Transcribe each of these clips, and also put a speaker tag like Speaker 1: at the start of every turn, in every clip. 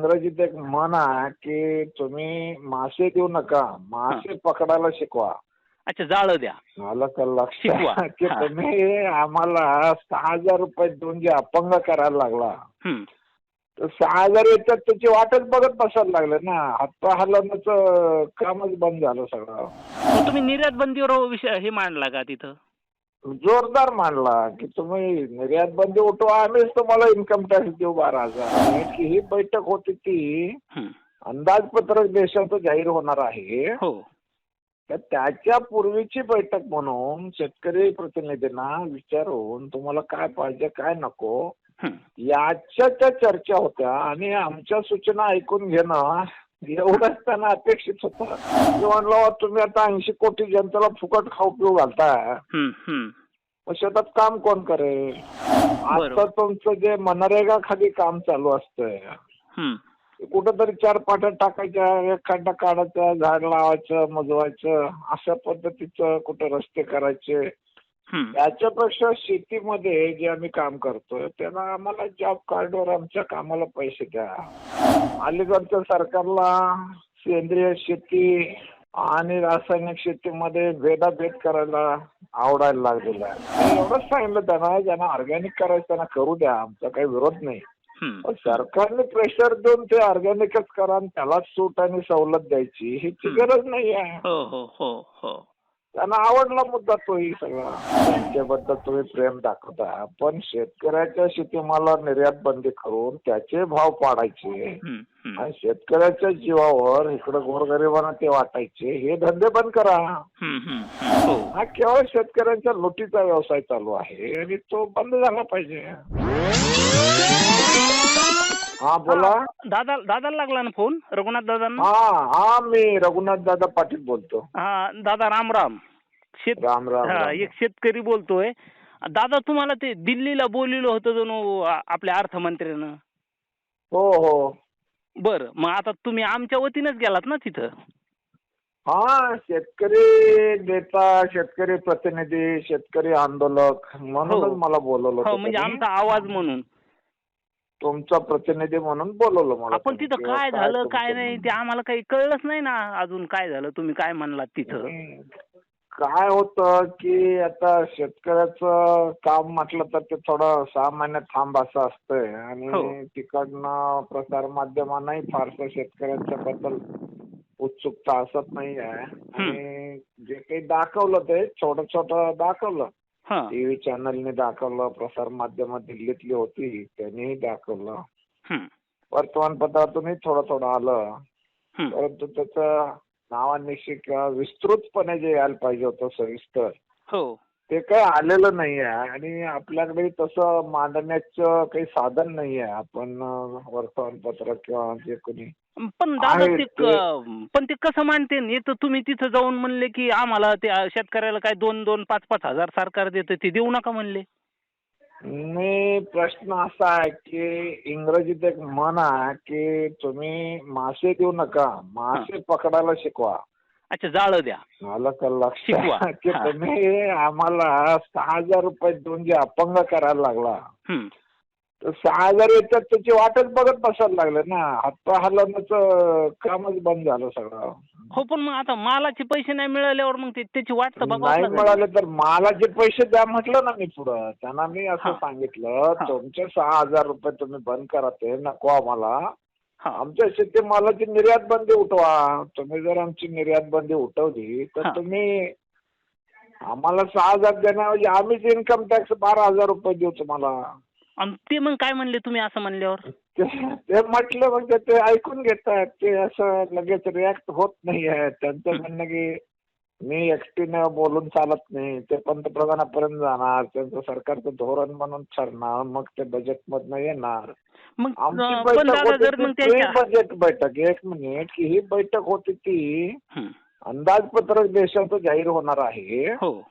Speaker 1: इंग्रजीत एक म्हण आहे की तुम्ही मासे देऊ नका मासे पकडायला शिकवा.
Speaker 2: अच्छा जाळं द्या.
Speaker 1: का
Speaker 2: शिकवा.
Speaker 1: लक्षात की
Speaker 2: हा.
Speaker 1: तुम्ही आम्हाला सहा हजार रुपये देऊन जे अपंग करायला लागला. तर सहा हजार येतात त्याची वाटच बघत बसायला लागले ना. हातपाय हलवण्याचं कामच बंद झालं सगळं.
Speaker 2: मग तुम्ही निर्यात बंदीवर विषय हे मांडला का तिथं?
Speaker 1: जोरदार मांडला की तुम्ही निर्यात बंदी उठवा आम्हीच तुम्हाला इन्कम टॅक्स देऊ बारा हजार की ही बैठक होती ती. अंदाजपत्रक देशाचं जाहीर होणार आहे
Speaker 2: हो
Speaker 1: तर त्याच्या पूर्वीची बैठक म्हणून शेतकरी प्रतिनिधींना विचारून तुम्हाला काय पाहिजे काय नको. याच्या त्या चर्चा होत्या आणि आमच्या सूचना ऐकून घेणं एवढंच त्यांना अपेक्षित होतं म्हणलं तुम्ही आता ऐंशी कोटी जनतेला फुकट खाऊ पिऊ घालताय
Speaker 2: हं.
Speaker 1: मग शेतात काम कोण करेल आता. तुमचं जे मनरेगा खाली काम चालू असतंय
Speaker 2: हं.
Speaker 1: कुठंतरी चार पाट्या टाकायच्या एक खड्डा काढायचा झाड लावायचं मजवायचं अशा पद्धतीचं कुठं रस्ते करायचे. याच्यापेक्षा शेतीमध्ये जे आम्ही काम करतोय त्याला आम्हाला जॉब कार्डवर आमच्या कामाला पैसे द्या अलीकडच्या सरकारला सेंद्रिय शेती आणि रासायनिक शेतीमध्ये भेदाभेद करायला आवडायला लागलेला आहे एवढंच सांगितलं त्यांना ज्यांना ऑर्गॅनिक करायचं त्यांना करू द्या आमचा काही विरोध नाही. पण सरकारने प्रेशर देऊन ते ऑर्गॅनिकच करा आणि त्यालाच सूट आणि सवलत द्यायची ह्याची
Speaker 2: हं.
Speaker 1: गरज नाही आहे
Speaker 2: हो हो हो हो
Speaker 1: त्यांना आवडला मुद्दा तोही सगळा. त्यांच्याबद्दल तुम्ही प्रेम दाखवता. पण शेतकऱ्याच्या शेतीमाला निर्यात बंदी करून त्याचे भाव पाडायचे. आणि शेतकऱ्याच्या जीवावर इकडं गोरगरिबांना ते वाटायचे. हे धंदे बंद करा.
Speaker 2: हो. हा
Speaker 1: केवळ शेतकऱ्यांच्या लुटीचा व्यवसाय चालू आहे आणि तो बंद झाला पाहिजे. हा बोला.
Speaker 2: दादा दादाला लागला ना फोन? रघुनाथ दादांना?
Speaker 1: हा हा मी रघुनाथ दादा पाटील बोलतो.
Speaker 2: हा दादा राम राम. शेत
Speaker 1: राम राम
Speaker 2: हा,
Speaker 1: राम.
Speaker 2: एक शेतकरी बोलतोय. दादा तुम्हाला ते दिल्लीला बोलिलं होतं जणू आ- आपल्या अर्थमंत्र्यानं?
Speaker 1: हो हो.
Speaker 2: बरं मग आता तुम्ही आमच्या वतीनंच गेलात ना तिथं?
Speaker 1: हा शेतकरी नेता शेतकरी प्रतिनिधी शेतकरी आंदोलक म्हणूनच
Speaker 2: हो.
Speaker 1: मला बोलवलं
Speaker 2: हो
Speaker 1: होतं
Speaker 2: म्हणजे
Speaker 1: त्यांनी.
Speaker 2: आमचा आवाज म्हणून.
Speaker 1: तुमचा प्रतिनिधी म्हणून बोलवलं मला
Speaker 2: आपण. तिथं
Speaker 1: किंवा
Speaker 2: काय झालं
Speaker 1: तुमचं
Speaker 2: काय नाही ते आम्हाला काही कळलंच नाही ना अजून काय झालं तुम्ही काय म्हणलात तिथं
Speaker 1: हम्म. काय होतं की आता शेतकऱ्याचं काम म्हटलं तर ते थोडं सामान्य थांब असं असतंय
Speaker 2: हो.
Speaker 1: आणि तिकडनं प्रसार माध्यमांनाही फारसं शेतकऱ्यांच्या बद्दल उत्सुकता असत नाही आहे आणि जे काही दाखवलं ते छोटं छोटं दाखवलं
Speaker 2: हा
Speaker 1: टीव्ही चॅनलने दाखवलं प्रसार माध्यम दिल्लीतली होती त्यांनीही दाखवलं.
Speaker 2: हं,
Speaker 1: वर्तमानपत्रातूनही थोडं थोडं आलं. परंतु त्याचं नावानिशी किंवा विस्तृतपणे जे यायला पाहिजे होतं सविस्तर
Speaker 2: हो.
Speaker 1: ते काही आलेलं नाही आहे आणि आपल्याकडे तसं मांडण्याचं काही साधन नाही आहे आपण वर्तमानपत्र किंवा जे कोणी
Speaker 2: पण दादा
Speaker 1: आहे
Speaker 2: ते पण ते कसं मानते हे तर तुम्ही तिथं जाऊन म्हणले की आम्हाला ते अ, शेतकऱ्याला काय दोन दोन पाच पाच हजार सरकार देतं ते देऊ नका म्हणले.
Speaker 1: मी प्रश्न असा आहे की इंग्रजीत एक म्हण आहे की तुम्ही मासे देऊ नका. मासे पकडायला शिकवा.
Speaker 2: अच्छा जाळं द्या
Speaker 1: आलं का
Speaker 2: शिकवा.
Speaker 1: लक्षात की
Speaker 2: हा.
Speaker 1: तुम्ही आम्हाला सहा हजार रुपये देऊन जे अपंग करायला लागला. तर सहा हजार येतात त्याची वाटच बघत बसायला लागले ना हातपाय हलवण्याचं कामच बंद झालं सगळं
Speaker 2: हो पण मग आता मालाचे पैसे नाही मिळाल्यावर मग ते त्याची वाट तर
Speaker 1: नाही
Speaker 2: लागेल.
Speaker 1: मिळाले तर मालाचे पैसे द्या म्हटलं ना मी पुढं त्यांना मी असं
Speaker 2: हा.
Speaker 1: सांगितलं
Speaker 2: हा.
Speaker 1: तुमचे सहा हजार रुपये तुम्ही बंद करा ते नको आम्हाला
Speaker 2: हा
Speaker 1: आमच्या शेतीमालाची निर्यात बंदी उठवा. तुम्ही जर आमची निर्यात बंदी उठवली तर
Speaker 2: हा.
Speaker 1: तुम्ही आम्हाला सहा हजार देण्याऐवजी आम्हीच इन्कम टॅक्स बारा हजार रुपये देऊ तुम्हाला.
Speaker 2: आणि ते मग काय म्हणले तुम्ही असं म्हणल्यावर?
Speaker 1: ते ते म्हटलं म्हणजे ते ऐकून घेतात ते असं लगेच रिॲक्ट होत नाही आहे त्यांचं म्हणणं की मी एकटीनं बोलून चालत नाही. ते पंतप्रधानापर्यंत जाणार त्यांचं सरकारचं धोरण म्हणून ठरणार मग ते बजेट मधनं येणार.
Speaker 2: मग
Speaker 1: आमची
Speaker 2: अं, पण
Speaker 1: बैठक
Speaker 2: दादा
Speaker 1: होती
Speaker 2: जर
Speaker 1: ती
Speaker 2: मग
Speaker 1: प्री
Speaker 2: त्याच्या
Speaker 1: बजेट बैठक. एक मिनिट की ही बैठक होती ती
Speaker 2: हं.
Speaker 1: अंदाजपत्रक देशाचं जाहीर होणार आहे.
Speaker 2: हो.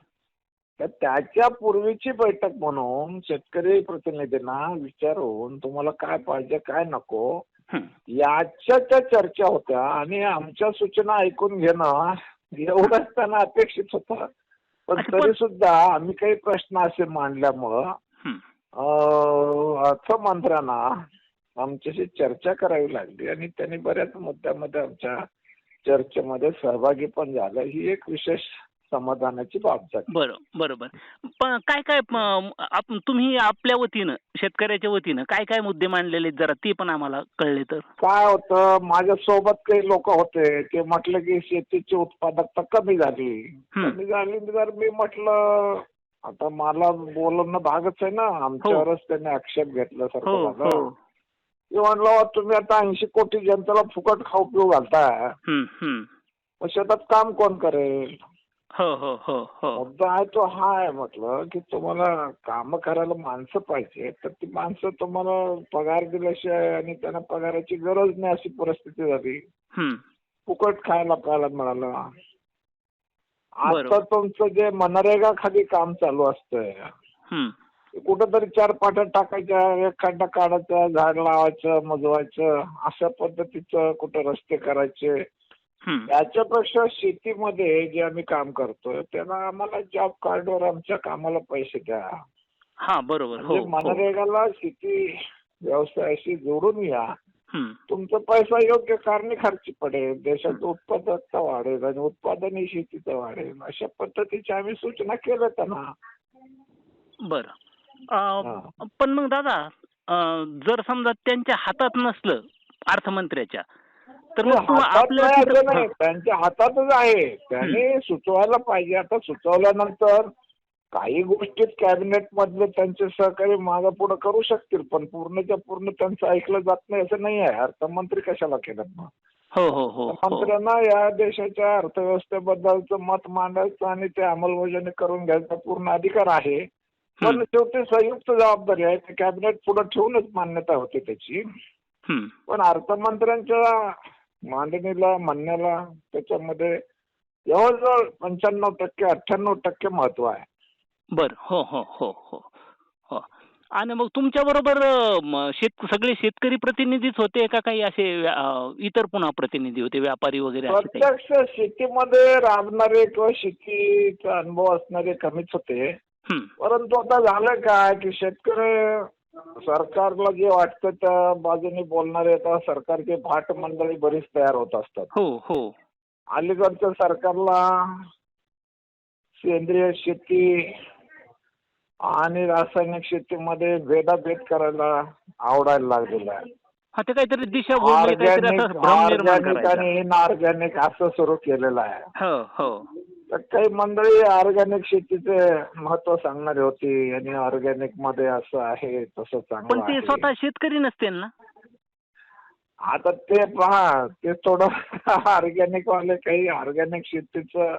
Speaker 1: तर त्याच्या पूर्वीची बैठक म्हणून शेतकरी प्रतिनिधींना विचारून तुम्हाला काय पाहिजे काय नको
Speaker 2: हं.
Speaker 1: याच्या त्या चर्चा होत्या. आणि आमच्या सूचना ऐकून घेणं एवढंच त्यांना अपेक्षित होतं. पण तरी सुद्धा आम्ही काही प्रश्न असे मांडल्यामुळं अर्थमंत्र्यांना आमच्याशी चर्चा करावी लागली आणि त्यांनी बऱ्याच मुद्द्यामध्ये आमच्या चर्चेमध्ये सहभागी पण झालं. ही एक विशेष समाधानाची बाब झाली.
Speaker 2: बरं बरं बरं पण काय काय तुम्ही आपल्या वतीनं शेतकऱ्याच्या वतीनं काय काय मुद्दे मांडलेले जरा? ते पण आम्हाला कळले तर.
Speaker 1: काय होतं माझ्या सोबत काही लोक होते ते म्हटलं की शेतीची उत्पादकता कमी झाली. कमी झाली तर मी म्हटलं आता मला बोलणं भागच आहे ना आमच्यावरच त्यांनी आक्षेप
Speaker 2: हो
Speaker 1: घेतल्यासारखं
Speaker 2: हो.
Speaker 1: झालं मी म्हणलं "अहो, तुम्ही आता ऐंशी कोटी जनतेला फुकट खाऊ पिऊ. मग शेतात काम कोण करेल?
Speaker 2: हो हो हो हो
Speaker 1: मुद्दा आहे तो हा आहे म्हटलं की तुम्हाला काम करायला माणसं पाहिजे तर ती माणसं तुम्हाला पगार दिल्याशिवाय आणि त्यांना पगाराची गरज नाही अशी परिस्थिती झाली
Speaker 2: हम्म.
Speaker 1: फुकट खायला प्यायला मिळालं आता
Speaker 2: बरोबर.
Speaker 1: तुमचं जे मनरेगा खाली काम चालू असतंय
Speaker 2: हम्म.
Speaker 1: कुठंतरी चार पाट्या टाकायच्या एक खड्डा काढायचा झाड लावायचं मजवायचं अशा पद्धतीचं कुठं रस्ते करायचे
Speaker 2: हम्म.
Speaker 1: याच्यापेक्षा शेतीमध्ये जे आम्ही काम करतोय त्याला आम्हाला जॉब कार्डवर आमच्या कामाला पैसे द्या.
Speaker 2: हा बरोबर. हो
Speaker 1: म्हणजे
Speaker 2: हो
Speaker 1: मनरेगाला शेती व्यवसायाशी जोडून या. तुमचा पैसा योग्य कारणे खर्ची पडेल. देशाची उत्पादकता वाढेल आणि उत्पादन ही शेतीचं वाढेल. अशा पद्धतीच्या आम्ही सूचना केल्या त्यांना.
Speaker 2: बरं.
Speaker 1: हा.
Speaker 2: पण मग दादा जर समजा त्यांच्या हातात नसलं अर्थमंत्र्याच्या तर मग तू
Speaker 1: हातात
Speaker 2: आपल्या
Speaker 1: नाही असं नाही.
Speaker 2: तिथं-
Speaker 1: त्यांच्या हातातच आहे. त्याने सुचवायला पाहिजे. आता सुचवल्यानंतर काही गोष्टीत कॅबिनेट मधले त्यांचे सहकारी मागे पुढे करू शकतील पण पूर्णच्या पूर्ण त्यांचं ऐकलं जात नाही असं नाही आहे. अर्थमंत्री कशाला केलं? मग
Speaker 2: हो हो हो.
Speaker 1: मंत्र्यांना या देशाच्या अर्थव्यवस्थेबद्दलचं मत मांडायचं आणि ते अंमलबजावणी करून घ्यायचा पूर्ण अधिकार आहे. पण. शेवटी संयुक्त जबाबदारी आहे. ते कॅबिनेट पुढे ठेवूनच मान्यता होते त्याची. पण अर्थमंत्र्यांच्या मांडणीला म्हणण्याला त्याच्यामध्ये जवळजवळ पंच्याण्णव टक्के अठ्ठ्याण्णव टक्के महत्त्व आहे.
Speaker 2: बरं हो हो हो हो हो. आणि मग तुमच्या बरोबर शेत सगळे शेतकरी प्रतिनिधीच होते का काही असे इतर पुन्हा प्रतिनिधी होते व्यापारी वगैरे
Speaker 1: प्रत्यक्ष शेतीमध्ये राबणारे किंवा शेतीचा अनुभव असणारे कमीच होते. परंतु आता झालं काय की शेतकरी सरकारला जे वाटतं त्या बाजूने बोलणारे आता सरकारची भाट मंडळी बरीच तयार होत असतात.
Speaker 2: हो हो.
Speaker 1: अलीकडच्या सरकारला सेंद्रिय शेती आणि रासायनिक शेतीमध्ये भेदाभेद करायला आवडायला लागलेला आहे.
Speaker 2: हा ते काहीतरी काहीतरी
Speaker 1: ऑर्गॅनिक ऑर्गॅनिक आणि इनऑर्गॅनिक असं सुरू केलेलं आहे.
Speaker 2: हो हो.
Speaker 1: तर काही मंडळी ऑर्गॅनिक शेतीचे महत्त्व सांगणारी होती आणि ऑर्गॅनिकमध्ये असं आहे तसं
Speaker 2: पण
Speaker 1: चांगलं
Speaker 2: ते
Speaker 1: आहे.
Speaker 2: स्वतः शेतकरी नसतील ना?
Speaker 1: आता ते पहा ते थोडं ऑर्गॅनिक वाले काही ऑर्गॅनिक शेतीचं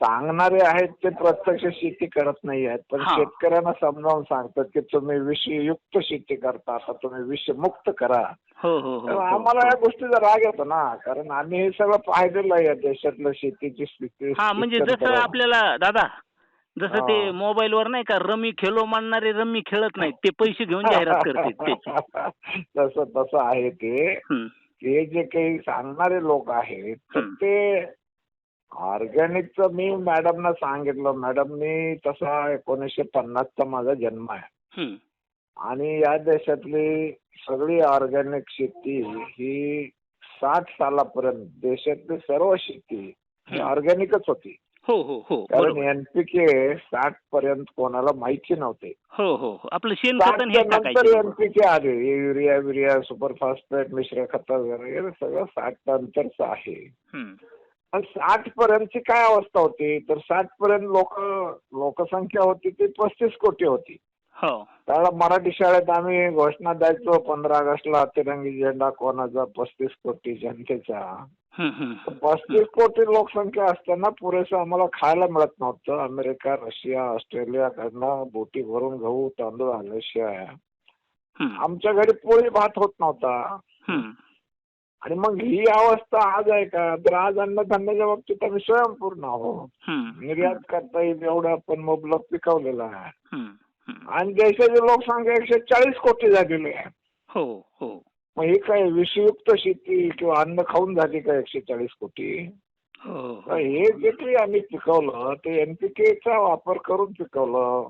Speaker 1: सांगणारे आहेत ते प्रत्यक्ष शेती करत नाही आहेत पण
Speaker 2: हा.
Speaker 1: शेतकऱ्यांना समजावून सांगतात की तुम्ही विषयुक्त शेती करता आता तुम्ही विषमुक्त करा
Speaker 2: हो हो हो,
Speaker 1: तर
Speaker 2: हो
Speaker 1: आम्हाला या गोष्टीचा राग येतो ना कारण आम्ही हे सगळं पाहिलेलं आहे या देशातलं शेतीची स्थिती
Speaker 2: हा म्हणजे जसं आपल्याला दादा जसं ते
Speaker 1: हा.
Speaker 2: मोबाईलवर नाही का रमी खेलो म्हणणारे रमी खेळत नाहीत ते पैसे घेऊन जाहिरात करतात त्याची
Speaker 1: तसं तसं आहे ते
Speaker 2: हम्म.
Speaker 1: हे जे काही सांगणारे लोक आहेत तर. ते ऑर्गॅनिकचं मी मॅडमना सांगितलं. मॅडम मी तसा एकोणीसशे पन्नासचा माझा जन्म आहे.
Speaker 2: हम्म.
Speaker 1: आणि या देशातली सगळी ऑर्गॅनिक शेती ही साठ सालापर्यंत देशातली सर्व शेती ही
Speaker 2: हम्म.
Speaker 1: ऑर्गॅनिकच होती.
Speaker 2: हो हो हो.
Speaker 1: कारण
Speaker 2: बरोबर.
Speaker 1: एनपीके साठ पर्यंत कोणाला माहिती नव्हते.
Speaker 2: हो हो. हो. आपलं शेणखत आणि हे
Speaker 1: साठच्या नंतर
Speaker 2: टाकायचे
Speaker 1: एनपीके आले. युरिया विरिया सुपर फॉस्फेट मिश्र खत वगैरे सगळं साठ नंतरच आहे.
Speaker 2: हम्म.
Speaker 1: साठ पर्यंतची काय अवस्था होती? तर साठ पर्यंत लोक लोकसंख्या होती ती पस्तीस कोटी होती.
Speaker 2: हो.
Speaker 1: त्यावेळेला मराठी शाळेत आम्ही घोषणा द्यायचो पंधरा ऑगस्टला तिरंगी झेंडा कोणाचा? पस्तीस कोटी जनतेचा. पस्तीस कोटी लोकसंख्या असताना पुरेसं आम्हाला खायला मिळत नव्हतं. अमेरिका रशिया ऑस्ट्रेलियाकडनं बोटी भरून गहू तांदूळ आल्याशिवाय. आमच्या घरी पोळी भात होत नव्हता. आणि मग ही अवस्था आज आहे का? तर आज अन्नधान्याच्या बाबतीत आम्ही स्वयंपूर्ण आहोत. निर्यात करता येईल एवढं आपण मुबलक पिकवलेलं आहे. आणि देशाची लोकसंख्या एकशे चाळीस कोटी झालेली आहे.
Speaker 2: हो हो.
Speaker 1: मग ही काय विषयुक्त शेती किंवा अन्न खाऊन झाली का एकशे चाळीस कोटी?
Speaker 2: हो हो.
Speaker 1: जे काही आम्ही पिकवलं ते एनपीकेचा वापर करून पिकवलं.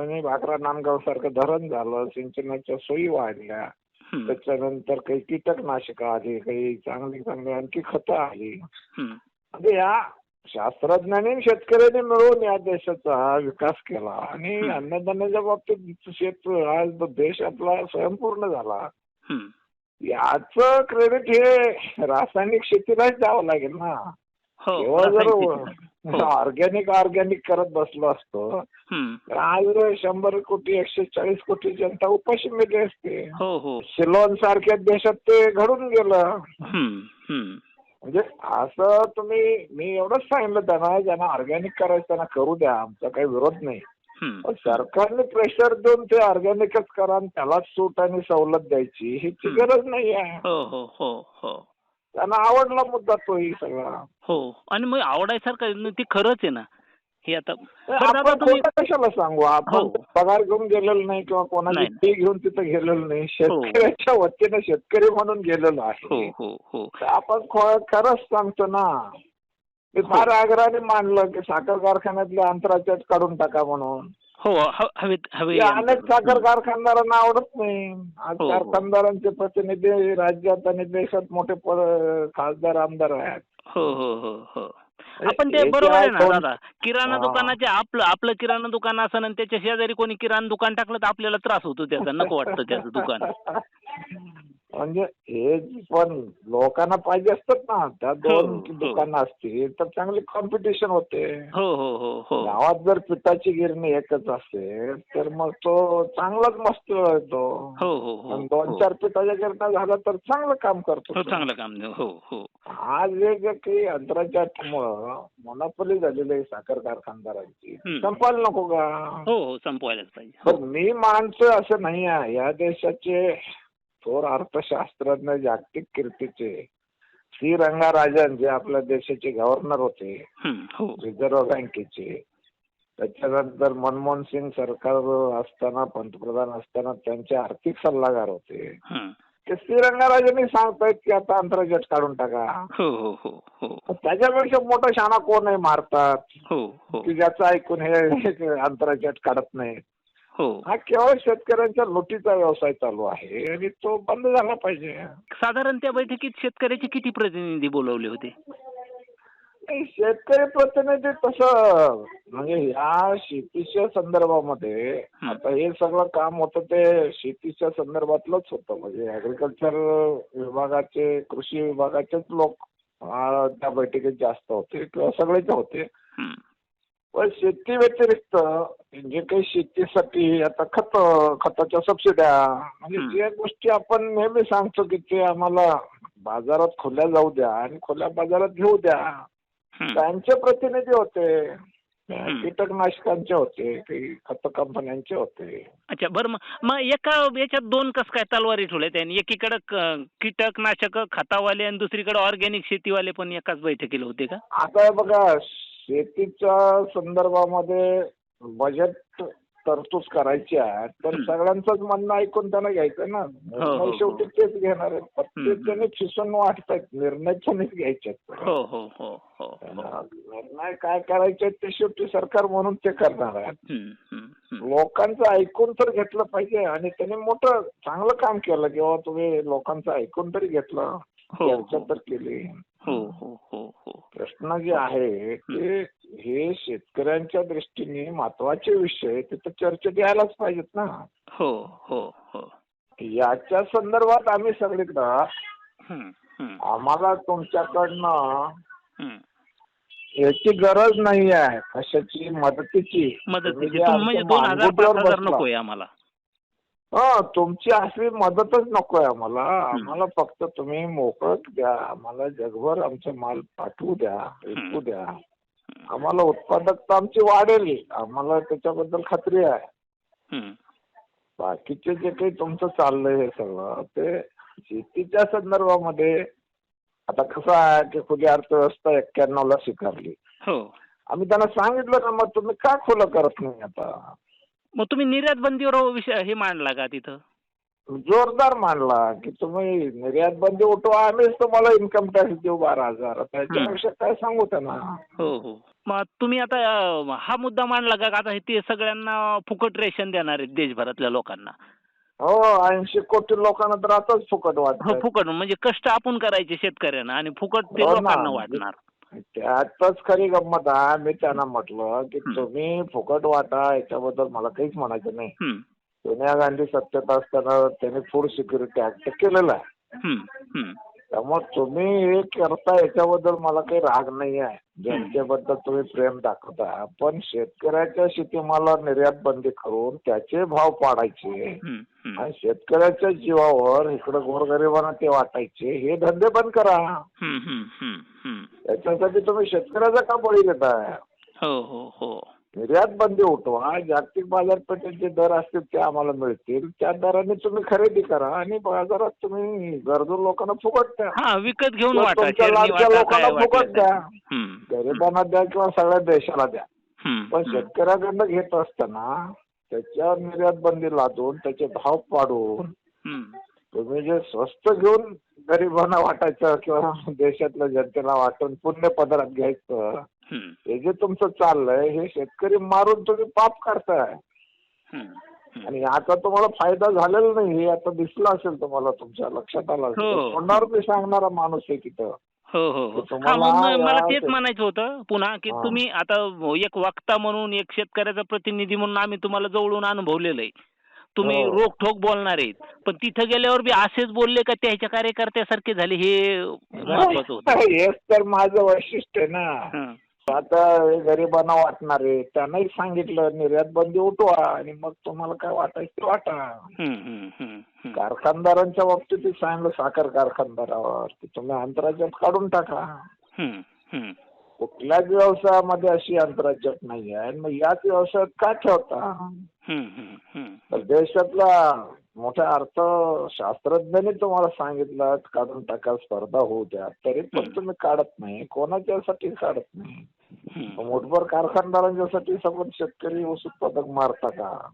Speaker 1: आणि भाकरा नांदगाव सारखं धरण झालं सिंचनाच्या सोयी वाढल्या. त्याच्यानंतर काही कीटकनाशकं आली काही चांगली चांगली आणखी खतं आली. म्हणजे या शास्त्रज्ञांनी शेतकऱ्यांनी मिळून या देशाचा विकास केला आणि. अन्नधान्याच्या बाबतीत शेत आज देश आपला स्वयंपूर्ण झाला. याचं क्रेडिट हे रासायनिक शेतीलाच द्यावं लागेल ना
Speaker 2: हो
Speaker 1: केवळ जर.
Speaker 2: हो.
Speaker 1: ऑर्गॅनिक ऑर्गॅनिक करत बसलो असतो. तर आज शंभर कोटी एकशे चाळीस कोटी जनता उपाशी मेली असते
Speaker 2: हो हो
Speaker 1: सिलोन सारख्या देशात ते घडून गेलं. म्हणजे असं तुम्ही मी एवढंच सांगितलं त्यांना ज्यांना ऑर्गॅनिक करायचं त्यांना करू द्या आमचा काही विरोध नाही. पण सरकारने प्रेशर देऊन ते ऑर्गॅनिकच करा आणि त्यालाच सूट आणि सवलत द्यायची
Speaker 2: हम्म.
Speaker 1: गरज नाही आहे
Speaker 2: हो हो हो हो
Speaker 1: त्यांना आवडला मुद्दा तोही सगळा.
Speaker 2: हो आणि मग आवडायसारखं ते खरंच आहे ना. हे आता
Speaker 1: आपण कशाला सांगू? आपण
Speaker 2: हो.
Speaker 1: पगार घेऊन गेलेलो नाही किंवा कोणाची. फी घेऊन तिथं गेलेलो नाही. शेतकऱ्याच्या वतीने शेतकरी म्हणून गेलेलो
Speaker 2: हो
Speaker 1: आहे
Speaker 2: हो. हो
Speaker 1: आपण खरंच सांगतो ना मी फार आग्रहाने मानलं की साखर कारखान्यातले अंतराचट काढून टाका म्हणून.
Speaker 2: हो ह- हवेत हवे
Speaker 1: अनेक साखर कारखानदारांना आवडत नाही. आज
Speaker 2: हो, हो.
Speaker 1: कारखानदारांचे प्रतिनिधी राज्यात आणि देशात मोठे खासदार आमदार आहेत.
Speaker 2: हो हो हो हो. आपण ते
Speaker 1: हे जे
Speaker 2: बरोबर आहे
Speaker 1: आहे
Speaker 2: ना
Speaker 1: कोण-
Speaker 2: दादा? किराणा
Speaker 1: हा.
Speaker 2: दुकानाचे आपलं आपलं किराणा दुकान असं आणि त्याच्या शेजारी कोणी किराणा दुकान टाकलं तर आपल्याला त्रास होतो त्याचा नको वाटतं त्याचं दुकान.
Speaker 1: म्हणजे हे पण लोकांना पाहिजे असतात ना त्या दोन
Speaker 2: हो, हो.
Speaker 1: दुकानं असतील तर चांगली कॉम्पिटिशन होते
Speaker 2: हो हो हो हो
Speaker 1: गावात जर पिठाची गिरणी एकच असेल तर मग तो चांगलाच मस्त येतो
Speaker 2: हो हो हो
Speaker 1: दोन
Speaker 2: हो.
Speaker 1: चार पिठाच्या गिरण्या झाला तर चांगलं काम करतो
Speaker 2: हो. चांगलं काम. हो हो
Speaker 1: आज हे जे काही अंतराच्या मोनोपली झालेली आहे साखर कारखानदारांची. संपायला नको का
Speaker 2: हो हो संपवायलाच पाहिजे हो
Speaker 1: मी मानतोय असं नाही आहे या देशाचे थोर अर्थशास्त्रज्ञ जागतिक कीर्तीचे श्री रंगाराजन जे आपल्या देशाचे गव्हर्नर होते
Speaker 2: हम्म, हो.
Speaker 1: रिझर्व्ह बँकेचे त्याच्यानंतर मनमोहन सिंग सरकार असताना पंतप्रधान असताना त्यांचे आर्थिक सल्लागार होते. ते श्री रंगाराजनही सांगतायत की आता अंतराजट काढून टाका.
Speaker 2: हो हो
Speaker 1: त्याच्यापेक्षा मोठा शाणा कोण आहे मारतात? की ज्याचं ऐकून हे अंतराजट काढत नाही
Speaker 2: हो.
Speaker 1: हा केवळ शेतकऱ्यांच्या लुटीचा व्यवसाय चालू आहे आणि तो बंद झाला पाहिजे.
Speaker 2: साधारण त्या बैठकीत शेतकऱ्याचे किती प्रतिनिधी बोलवले होते?
Speaker 1: नाही, शेतकरी प्रतिनिधी तसं म्हणजे या शेतीच्या संदर्भामध्ये. आता हे सगळं काम होतं ते शेतीच्या संदर्भातलंच होतं. म्हणजे ऍग्रिकल्चर विभागाचे कृषी विभागाचेच लोक त्या बैठकीत जास्त होते किंवा सगळेच होते. पण शेती व्यतिरिक्त जे काही शेतीसाठी आता खत खताच्या सबसिड्या म्हणजे. ज्या गोष्टी आपण नेहमी सांगतो की ते आम्हाला बाजारात खुल्या जाऊ द्या आणि खुल्या बाजारात घेऊ द्या. त्यांचे प्रतिनिधी होते. कीटकनाशकांचे होते खत कंपन्यांचे होते
Speaker 2: अच्छा बरं मग एका याच्यात दोन कस काय तलवारी ठेवल्या त्यांनी एकीकडे कीटकनाशक खतावाले आणि दुसरीकडे ऑर्गॅनिक शेतीवाले पण एकाच बैठकीला होते का
Speaker 1: आता बघा शेतीच्या संदर्भामध्ये बजेट तरतूद करायची आहे तर
Speaker 2: हं.
Speaker 1: सगळ्यांचंच म्हणणं ऐकून त्यांना घ्यायचं ना
Speaker 2: हो, हो.
Speaker 1: निर्णय शेवटी तेच घेणार आहेत फक्त
Speaker 2: हं.
Speaker 1: त्याने खिसून वाटतायत निर्णय त्यांनीच घ्यायचे.
Speaker 2: हो हो हो हो हो
Speaker 1: निर्णय काय करायचे ते शेवटी सरकार म्हणून ते करणार
Speaker 2: हम्म.
Speaker 1: लोकांचं ऐकून तर घेतलं पाहिजे आणि त्यांनी मोठं चांगलं काम केलं किंवा तुम्ही लोकांचं ऐकून तरी घेतलं
Speaker 2: हो
Speaker 1: चर्चा
Speaker 2: हो.
Speaker 1: तर केली.
Speaker 2: हो हो हो हो.
Speaker 1: प्रश्न जे आहे ते हे शेतकऱ्यांच्या दृष्टीने महत्त्वाचे विषय तिथं चर्चेत यायलाच पाहिजेत ना.
Speaker 2: हो हो हो.
Speaker 1: याच्या संदर्भात आम्ही सगळीकडं आम्हाला तुमच्याकडनं. याची गरज नाही आहे कशाची मदतीची.
Speaker 2: मदतीची. म्हणजे दोन हजार. नकोय आम्हाला.
Speaker 1: हा तुमची असली मदतच नकोय आम्हाला. आम्हाला फक्त तुम्ही मोकळत द्या. आम्हाला जगभर आमचा माल पाठवू द्या विकू द्या. आम्हाला उत्पादकता आमची वाढेल. आम्हाला त्याच्याबद्दल खात्री आहे. बाकीचे जे काही तुमचं चाललंय हे सगळं ते शेतीच्या संदर्भामध्ये आता कसं आहे की खुली अर्थव्यवस्था एक्क्याण्णव ला स्वीकारली.
Speaker 2: हो.
Speaker 1: आम्ही त्यांना सांगितलं ना मग तुम्ही का खुलं करत नाही आता?
Speaker 2: मग तुम्ही निर्यात बंदीवर विषय हे मांडला का तिथं?
Speaker 1: जोरदार मांडला की तुम्ही निर्यात बंदी उठवा आम्हीच तुम्हाला इन्कम टॅक्स देऊ बारा हजार. आता याच्यापेक्षा काय सांगू त्यांना?
Speaker 2: हो हो. मग तुम्ही आता अं, हा मुद्दा मांडला का? का आता हे ते सगळ्यांना फुकट रेशन देणार आहेत देशभरातल्या लोकांना.
Speaker 1: हो ऐंशी कोटी लोकांना तर आताच फुकट
Speaker 2: हो
Speaker 1: वाटत
Speaker 2: फुकट. म्हणजे कष्ट आपण करायचे शेतकऱ्यांना आणि फुकट ते
Speaker 1: हो ना.
Speaker 2: लोकांना वाटणार.
Speaker 1: त्यातच खरी गंमत आहे. मी त्यांना म्हटलं की. तुम्ही फुकट वाटा याच्याबद्दल मला काहीच म्हणायचं नाही. सोनिया गांधी सत्तेत असताना त्यांनी फूड सिक्युरिटी ऍक्ट केलेला आहे. त्यामुळे तुम्ही हे करता याच्याबद्दल मला काही राग नाही आहे जनतेबद्दल तुम्ही प्रेम दाखवता. पण शेतकऱ्याच्या शेतीमालावर निर्यात बंदी करून त्याचे भाव पाडायचे. आणि शेतकऱ्याच्या जीवावर इकडे गोरगरिबांना ते वाटायचे. हे धंदे बंद करा. त्याच्यासाठी तुम्ही शेतकऱ्याचा का बळी देताय
Speaker 2: हो हो हो.
Speaker 1: निर्यात बंदी उठवा जागतिक बाजारपेठेत जे दर असतील ते आम्हाला मिळतील. त्या दराने तुम्ही खरेदी करा आणि बाजारात तुम्ही गरजू लोकांना फुकट द्या.
Speaker 2: हा विकत घेऊन
Speaker 1: लोकांना फुकट द्या. गरिबांना द्या किंवा सगळ्या देशाला द्या. पण. शेतकऱ्याकडनं घेत असताना त्याच्यावर निर्यात बंदी लादून त्याचे भाव पाडून. तुम्ही जे स्वस्त घेऊन गरिबांना वाटायचं किंवा देशातल्या जनतेला वाटून पुण्य पदरात घ्यायचं हे जे तुमचं चाललंय हे शेतकरी मारून तुम्ही पाप करताय. आणि आता तुम्हाला फायदा झालेला नाही हे आता दिसलं असेल तुम्हाला तुमच्या लक्षात आलं असेल
Speaker 2: हो.
Speaker 1: तोंडावर मी सांगणारा माणूस आहे तिथं
Speaker 2: हो हो हो मला तेच म्हणायचं होतं पुन्हा की. तुम्ही आता एक वक्ता म्हणून एक शेतकऱ्याचा प्रतिनिधी म्हणून आम्ही तुम्हाला जवळून अनुभवलेलं आहे तुम्ही
Speaker 1: हो.
Speaker 2: रोखठोक बोलणार आहेत पण तिथं गेल्यावर बी असेच बोलले का त्याच्या कार्यकर्त्यासारखे झाले हे महत्वाचं होतं
Speaker 1: हेच तर माझं वैशिष्ट्य आहे ना. आता गरिबांना वाटणारे त्यांनाही सांगितलं निर्यात बंदी उठवा आणि मग तुम्हाला काय वाटायचं ते वाटा. कारखानदारांच्या बाबतीत सांगितलं साखर कारखानदारावर. की तुम्ही आंतरराज्यात काढून टाका. कुठल्याच व्यवसायामध्ये अशी आंतरराज्यात नाही आहे आणि मग याच व्यवसायात का ठेवता. तर देशातला मोठ्या अर्थशास्त्रज्ञांनी तुम्हाला सांगितलं काढून टाका स्पर्धा होऊ द्या. तरी पण. तुम्ही काढत नाही. कोणाच्यासाठी काढत नाही? मोठभर कारखानदारांच्यासाठी सगळं शेतकरी ऊस उत्पादक मारता का.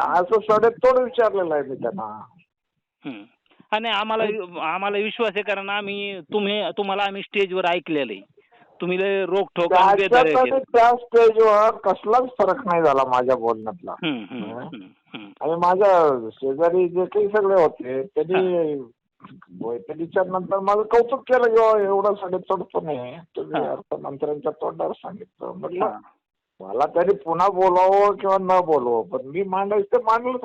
Speaker 1: असं सडेतोड विचारलेलं आहे मी त्यांना.
Speaker 2: आणि आम्हाला आम्हाला विश्वास आहे कारण आम्ही तुम्ही तुम्हाला आम्ही स्टेजवर ऐकलेलं आहे तुम्ही केलं.
Speaker 1: त्या स्टेजवर कसलाच फरक नाही झाला माझ्या बोलण्यातला. आणि माझ्या शेजारी जे काही सगळे होते त्यांनी बैठकीच्या नंतर माझं कौतुक केलं किंवा एवढं साडेतोड पण आहे तुम्ही. अर्थमंत्र्यांच्या तोंडावर सांगितलं म्हटलं. मला त्यांनी पुन्हा बोलावं किंवा न बोलवं पण मी मांडायचं ते मांडलं.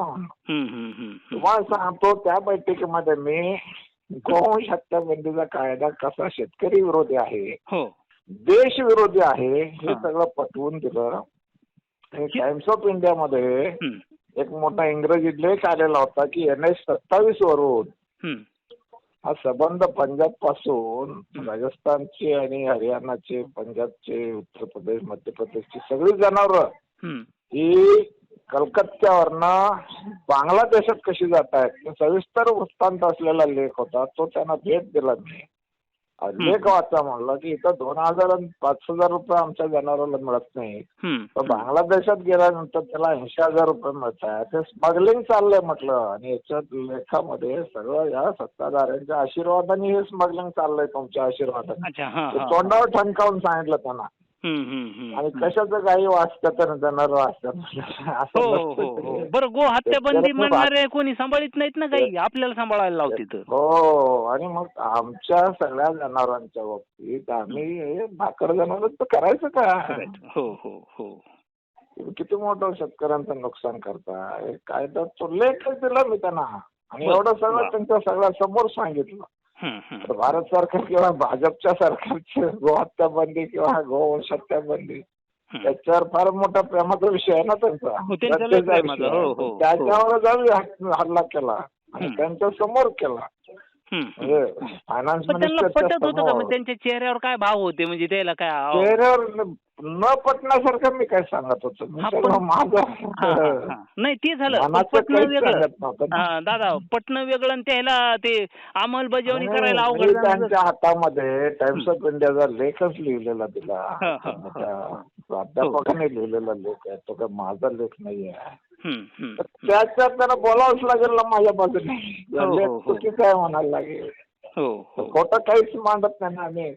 Speaker 1: तुम्हाला सांगतो त्या बैठकीमध्ये मी गोवंश हत्याबंदीचा कायदा कसा शेतकरी विरोधी आहे
Speaker 2: हो
Speaker 1: देश विरोधी आहे हे. सगळं पटवून दिलं आणि टाइम्स ऑफ इंडियामध्ये एक मोठा इंग्रजी लेख आलेला होता की एन एस सत्तावीस वरून
Speaker 2: हं.
Speaker 1: संबंध पंजाबपासून राजस्थानचे आणि हरियाणाचे पंजाबचे उत्तर प्रदेश मध्य प्रदेशची सगळी जनावरं
Speaker 2: हं.
Speaker 1: ही कलकत्त्यावरनं बांगलादेशात कशी जात आहेत सविस्तर वृत्तांत असलेला लेख होता तो त्यांना भेट दिला मी अ, लेख वाचा म्हणलं की इथं दोन हजार आणि पाच हजार रुपये आमच्या जनावराला मिळत नाही. तर बांगलादेशात गेल्यानंतर त्याला ऐंशी हजार रुपये मिळतात ते स्मगलिंग चाललंय म्हटलं. आणि याच्यात लेखामध्ये सगळं या सत्ताधाऱ्यांच्या आशीर्वादाने हे स्मगलिंग चाललंय तुमच्या आशीर्वादाने. तोंडावर ठणकावून सांगितलं त्यांना. आणि. कशाचं काही वाचतात आणि जनावर वाचतात असं
Speaker 2: हो हो
Speaker 1: नसतं
Speaker 2: हो हो
Speaker 1: ते.
Speaker 2: बरं गो हत्या बंदी
Speaker 1: शेतकऱ्याचं
Speaker 2: म्हणणारे कोणी सांभाळीत नाहीत ना काही आपल्याला सांभाळायला लावते तर
Speaker 1: हो आणि मग आमच्या सगळ्या जनावरांच्या बाबतीत आम्ही भाकड जनावर तर करायचं का
Speaker 2: हो हो हो
Speaker 1: किती मोठं शेतकऱ्यांचं नुकसान करताय कायदा तो लेखच दिला मी त्यांना आणि. एवढं सगळं. त्यांच्या सगळ्या समोर सांगितलं. तर भारत सरकार किंवा भाजपच्या सरकारचे गोहत्या बंदी किंवा गोवंश हत्या बंदी. त्याच्यावर फार मोठा प्रेमाचा विषय आहे ना त्यांचा
Speaker 2: हो, हो. हो.
Speaker 1: त्याच्यावरच आम्ही हा- हल्ला केला आणि. त्यांच्यासमोर केला. म्हणजे फायनान्स मिनिस्टरच्या
Speaker 2: मग त्यांच्या चेहऱ्यावर काय भाव होते म्हणजे त्याला काय
Speaker 1: चेहऱ्यावर न- पटण्यासारखं मी काय सांगत होतो मी
Speaker 2: हा, पण-
Speaker 1: सगळं
Speaker 2: हा, हा,
Speaker 1: माझं
Speaker 2: हा. नाही ते झालं
Speaker 1: मनाचं
Speaker 2: पटणं
Speaker 1: काहीच
Speaker 2: वेगळं
Speaker 1: सांगत नव्हतं ना.
Speaker 2: हा, दादा पटणं वेगळं आणि त्याला ते अंमलबजावणी
Speaker 1: नाही,
Speaker 2: करायला
Speaker 1: मी
Speaker 2: अवघड जाणार.
Speaker 1: त्यांच्या हातामध्ये टाइम्स ऑफ इंडियाचा लेखच लिहिलेला दिला
Speaker 2: हा, हा, हा.
Speaker 1: त्या प्राध्यापकाने लिहिलेला लेख आहे तो काय माझा लेख नाही आहे. तर त्याच्यात त्यांना बोलावंच लागेल ना माझ्या बाजूने
Speaker 2: हो, हो,
Speaker 1: लेख. चुकीचं आहे म्हणायला लागेल
Speaker 2: हो हो
Speaker 1: खोटं काहीच मांडत नाही ना आम्ही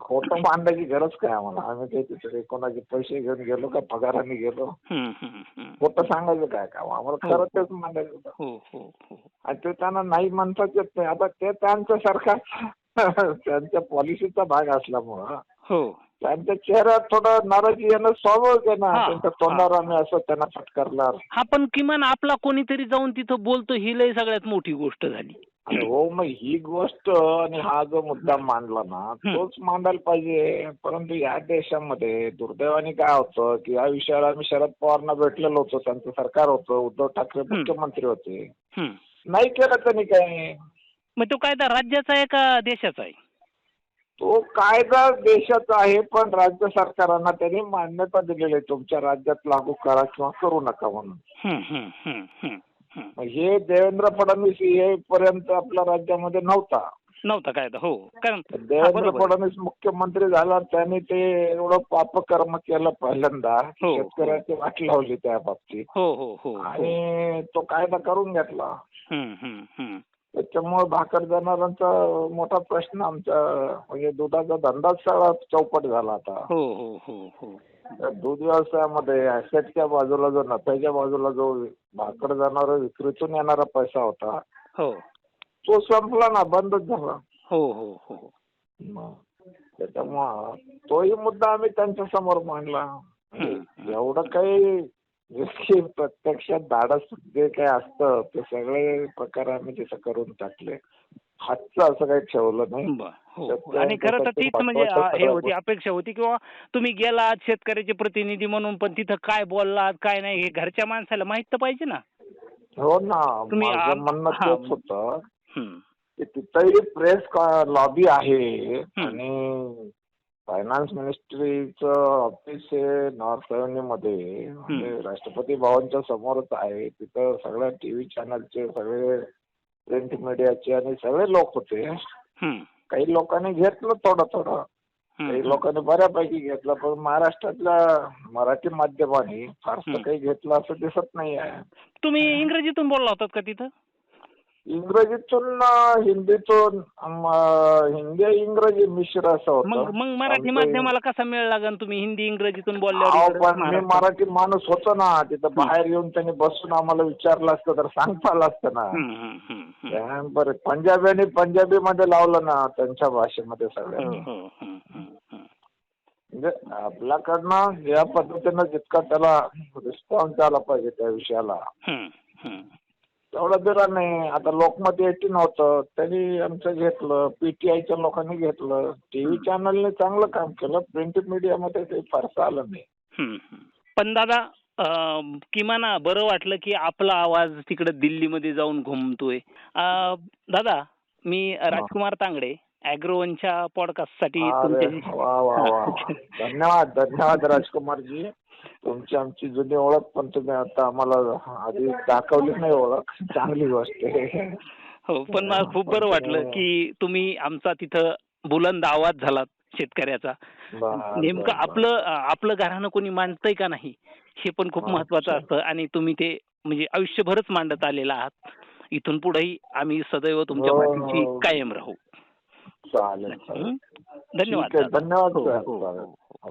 Speaker 1: खोटं मांडायची गरज काय आम्हाला? आम्ही काही तिथे कोणाचे पैसे घेऊन गेलो का पगाराने गेलो?
Speaker 2: हं, हं, हं.
Speaker 1: खोटं सांगायचं काय? काम आम्हाला
Speaker 2: हो.
Speaker 1: खरं तेच मांडायचं होतं.
Speaker 2: हो हो हो.
Speaker 1: आणि ते त्यांना नाही म्हणताच येत नाही. आता ते त्यांचं सरकार त्यांच्या पॉलिसीचा भाग असल्यामुळं
Speaker 2: हो.
Speaker 1: त्यांच्या चेहऱ्यात थोडं नाराजी येणं स्वाभाविक आहे ना.
Speaker 2: हा,
Speaker 1: त्यांच्या
Speaker 2: हा.
Speaker 1: तोंडावर आम्ही असं त्यांना फटकारणार
Speaker 2: हा पण किमान आपला कोणीतरी जाऊन तिथं बोलतो ही लय सगळ्यात मोठी गोष्ट झाली.
Speaker 1: हो मग ही गोष्ट आणि हा जो मुद्दा मांडला ना. तोच मांडायला पाहिजे. परंतु या देशामध्ये दुर्दैवाने काय होतं की या विषयाला आम्ही शरद पवारना भेटलेलो होतो त्यांचं सरकार होतं उद्धव ठाकरे. मुख्यमंत्री होते. नाही केलं त्यांनी काय
Speaker 2: मग तो कायदा राज्याचा आहे का देशाचा आहे?
Speaker 1: तो कायदा देशाचा आहे पण राज्य सरकारांना त्यांनी मान्यता दिलेली आहे. तुमच्या राज्यात लागू करा किंवा करू नका म्हणून. हे. देवेंद्र फडणवीस येईपर्यंत आपल्या राज्यामध्ये नव्हता.
Speaker 2: नव्हता कायदा हो. कारण हा,
Speaker 1: देवेंद्र. फडणवीस मुख्यमंत्री झाला त्यांनी ते एवढं पापकर्म केलं पहिल्यांदा.
Speaker 2: हो.
Speaker 1: शेतकऱ्याची वाट लावली त्या बाबतीत
Speaker 2: हो हो हो हो.
Speaker 1: आणि तो कायदा करून घेतला. त्याच्यामुळे भाकर देणाऱ्यांचा मोठा प्रश्न आमचा म्हणजे दुधाचा धंदाच सगळा चौपट झाला आता.
Speaker 2: हो हो हो हो.
Speaker 1: त्या दूध व्यवसायामध्ये ऍसेटच्या बाजूला जो नफ्याच्या बाजूला जो भाकर जाणारा विक्रीतून येणारा पैसा होता
Speaker 2: हो.
Speaker 1: तो संपला ना बंदच झाला.
Speaker 2: हो हो हो.
Speaker 1: मग त्याच्यामुळं तोही मुद्दा आम्ही त्यांच्यासमोर मांडला. एवढं काही प्रत्यक्षात धाडस जे काही असतं ते सगळे प्रकार आम्ही तिथं करून टाकले. हातचं असं काही ठेवलं नाही.
Speaker 2: हो. आणि खरं तर तीच म्हणजे हे होती अपेक्षा होती किंवा तुम्ही गेलात शेतकऱ्याचे प्रतिनिधी म्हणून पण तिथं काय बोललात काय नाही हे घरच्या माणसाला माहीत तर पाहिजे ना.
Speaker 1: हो ना.
Speaker 2: तुम्ही
Speaker 1: म्हणणं
Speaker 2: हा.
Speaker 1: तेच होतं. की तिथंही प्रेस लॉबी आहे
Speaker 2: हं.
Speaker 1: आणि फायनान्स मिनिस्ट्रीचं ऑफिस आहे नॉर्थमध्ये म्हणजे राष्ट्रपती भवनच्या समोरच आहे. तिथं सगळ्या टीव्ही चॅनलचे सगळे प्रिंट मीडियाचे आणि सगळे लोक होते. काही लोकांनी घेतलं थोडं थोडं. काही लोकांनी बऱ्यापैकी घेतलं पण महाराष्ट्रातल्या मराठी माध्यमांनी फारसं. काही घेतलं असं दिसत नाही आहे
Speaker 2: तुम्ही इंग्रजीतून बोलला होतात का तिथं
Speaker 1: इंग्रजीतून अं, हिंदीतून अं, हिंदी इंग्रजी मिश्र असं
Speaker 2: मग
Speaker 1: होतं.
Speaker 2: मग मराठी
Speaker 1: आमचं
Speaker 2: माध्यमाला कसा मेळ लागन तुम्ही? हिंदी इंग्रजीतून
Speaker 1: अहो,
Speaker 2: बोलल्यावर
Speaker 1: पण मी मराठी? माणूस होतो ना तिथं बाहेर येऊन त्यांनी बसून आम्हाला विचारलं असतं तर सांगता आलं असतं ना.
Speaker 2: हम्म, हम्म, हम्म, हम्म.
Speaker 1: त्या बरं पंजाबी पंजाबी मध्ये लावलं ना त्यांच्या भाषेमध्ये
Speaker 2: हो,
Speaker 1: सगळ्यांनी.
Speaker 2: हो, हम्म, हम्म, हम्म.
Speaker 1: म्हणजे आपल्याकडनं या पद्धतीनं जितका त्याला रिस्पॉन्स आला पाहिजे त्या विषयाला.
Speaker 2: हम्म, हम्म.
Speaker 1: तेवढं दिला नाही. आता लोकमत एटीन होतं. त्यांनी आमचं घेतलं. पीटीआयच्या लोकांनी घेतलं. टीव्ही चॅनलने चांगलं काम केलं. प्रिंट मीडियामध्ये ते फारसं आलं नाही.
Speaker 2: हम्म. पण दादा अं, किमान बरं वाटलं की आपला आवाज तिकडे दिल्लीमध्ये जाऊन घुमतोय. अं, दादा मी राजकुमार तांगडे अॅग्रोवनच्या पॉडकास्टसाठी
Speaker 1: अरे
Speaker 2: तुमच्याशी
Speaker 1: वा वा वा. धन्यवाद धन्यवाद राजकुमारजी. तुमची आमची जुनी ओळख पण तुम्ही आता आम्हाला आधी दाखवली नाही ओळख चांगली गोष्ट आहे
Speaker 2: हो पण मला खूप बरं वाटलं की तुम्ही आमचा तिथं बुलंद आवाज झालात शेतकऱ्याचा नेमकं आपलं आपलं घराणं कोणी मांडतंय का नाही हे पण खूप
Speaker 1: हा,
Speaker 2: महत्वाचं. असतं आणि तुम्ही ते म्हणजे आयुष्यभरच मांडत आलेला आहात इथून पुढेही आम्ही सदैव तुमच्या
Speaker 1: हो,
Speaker 2: पाठीशी
Speaker 1: हो.
Speaker 2: कायम राहू
Speaker 1: चालेल
Speaker 2: हं? धन्यवाद.
Speaker 1: धन्यवाद
Speaker 2: हो. हो. हो.